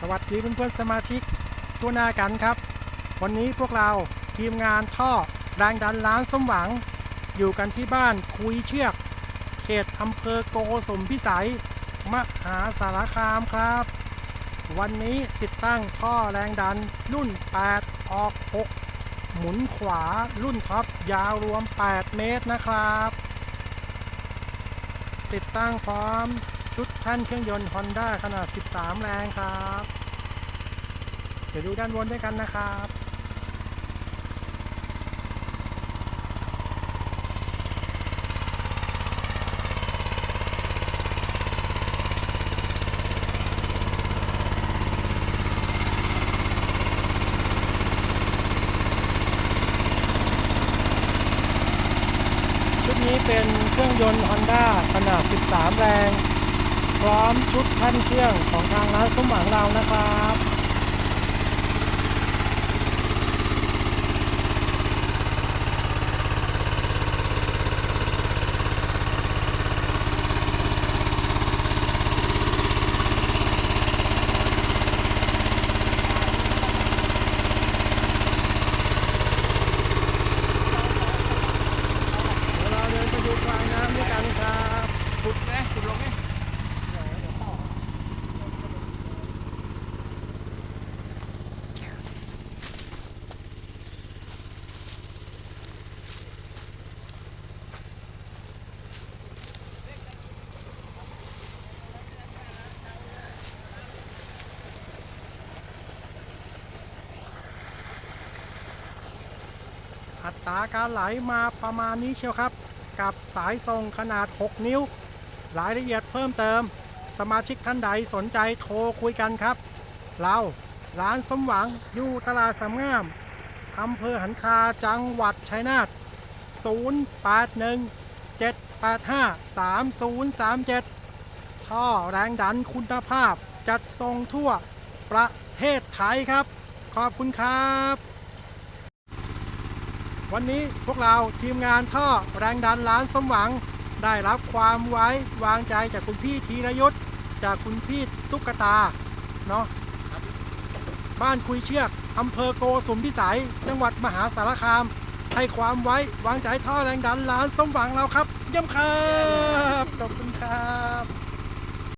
สวัสดีเพื่อนๆสมาชิกทั่วหน้ากันครับ วันนี้พวกเราทีมงานท่อแรงดันล้านสมหวัง อยู่กันที่บ้านคุยเชือก เขตอำเภอโกสมพิสัย มหาสารคามครับ วันนี้ติดตั้งท่อแรงดันรุ่น 8 ออก 6 หมุนขวารุ่นท็อปยาวรวม 8 เมตรนะครับ ติดตั้งพร้อม ชุดแท่นเครื่องยนต์ Honda ขนาด 13 แรงครับ เดี๋ยวดูด้านบนด้วยกันนะครับชุดนี้เป็นเครื่องยนต์ Honda ขนาด 13 แรง พร้อมชุดแท่นเครื่องของทางร้านสมหวังเรานะครับ เดี๋ยวเราเดินไปดูกลางน้ำด้วยกันครับ ขุดนะขุดลงนี่ อัตราการไหลมาประมาณนี้เชียวครับ กับสายทรงขนาด 6 นิ้ว รายละเอียดเพิ่มเติม สมาชิกท่านใดสนใจโทรคุยกันครับ เราร้านสมหวังอยู่ตลาดสามงามอำเภอหันคาจังหวัดชัยนาท081 785 3037 ท่อแรงดันคุณภาพจัดส่งทั่วประเทศไทยครับ ขอบคุณครับ วันนี้พวกเราทีมงานท่อแรงดันล้านสมหวัง ได้รับความไว้วางใจจากคุณพี่ธีรยุทธ์จากคุณพี่ตุ๊กตาเนาะบ้านคุยเชือกอำเภอโกสุมพิสัย จังหวัดมหาสารคาม ให้ความไว้วางใจท่อแรงดันล้านสมหวังเราครับ เยี่ยมครับ ขอบคุณครับ